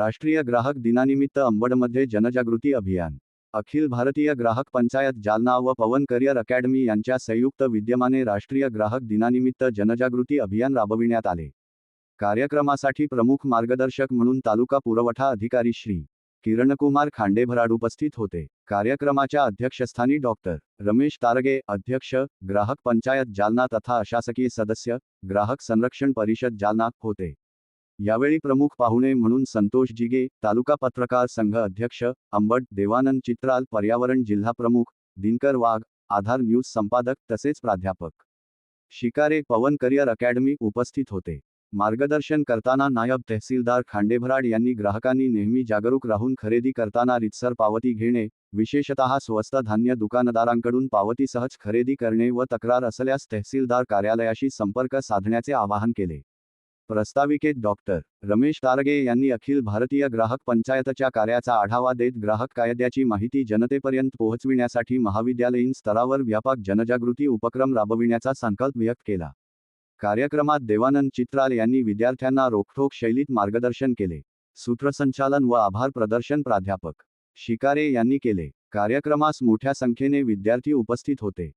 राष्ट्रीय ग्राहक दिनानिमित्त अंबडमध्ये जनजागृती अभियान. अखिल भारतीय ग्राहक पंचायत जालना व पवन करिअर अकॅडमी यांच्या संयुक्त विद्यमाने राष्ट्रीय ग्राहक दिनानिमित्त जनजागृती अभियान राबविण्यात आले. कार्यक्रमासाठी प्रमुख मार्गदर्शक म्हणून तालुका पुरवठा अधिकारी श्री. किरणकुमार खांडेभराड उपस्थित होते. कार्यक्रमाच्या अध्यक्षस्थानी डॉक्टर रमेश तारगे अध्यक्ष ग्राहक पंचायत जालना तथा अशासकीय सदस्य ग्राहक संरक्षण परिषद जालना होते. यावेळी प्रमुख पाहुणे म्हणून संतोष जिगे तालुका पत्रकार संघ अध्यक्ष अंबट देवानंद चित्राल पर्यावरण जिल्हा प्रमुख दिनकर वाघ आधार न्यूज संपादक तसेच प्राध्यापक. शिकारे पवन करिअर अकॅडमी उपस्थित होते. मार्गदर्शन करताना नायब तहसीलदार खांडेभराड यांनी ग्राहकांनी नेहमी जागरूक राहून खरेदी करताना रितसर पावती घेणे विशेषतः स्वस्त धान्य दुकानदारांकडून पावती सहज खरेदी करणे व तक्रार असल्यास तहसीलदार कार्यालयाशी संपर्क साधण्याचे आवाहन केले. प्रस्ताविकेत डॉक्टर रमेश तारगे यांनी अखिल भारतीय ग्राहक पंचायतच्या कार्याचा आढावा देत ग्राहक कायद्याची माहिती जनतेपर्यंत पोहोचविण्यासाठी महाविद्यालयीन स्तरावर व्यापक जनजागृती उपक्रम राबविण्याचा संकल्प व्यक्त केला. कार्यक्रमात देवानंद चित्राल यांनी विद्यार्थ्यांना रोखठोक शैलीत मार्गदर्शन केले. सूत्रसंचालन व आभार प्रदर्शन प्राध्यापक शिकारे यांनी केले. कार्यक्रमास मोठ्या संख्येने विद्यार्थी उपस्थित होते.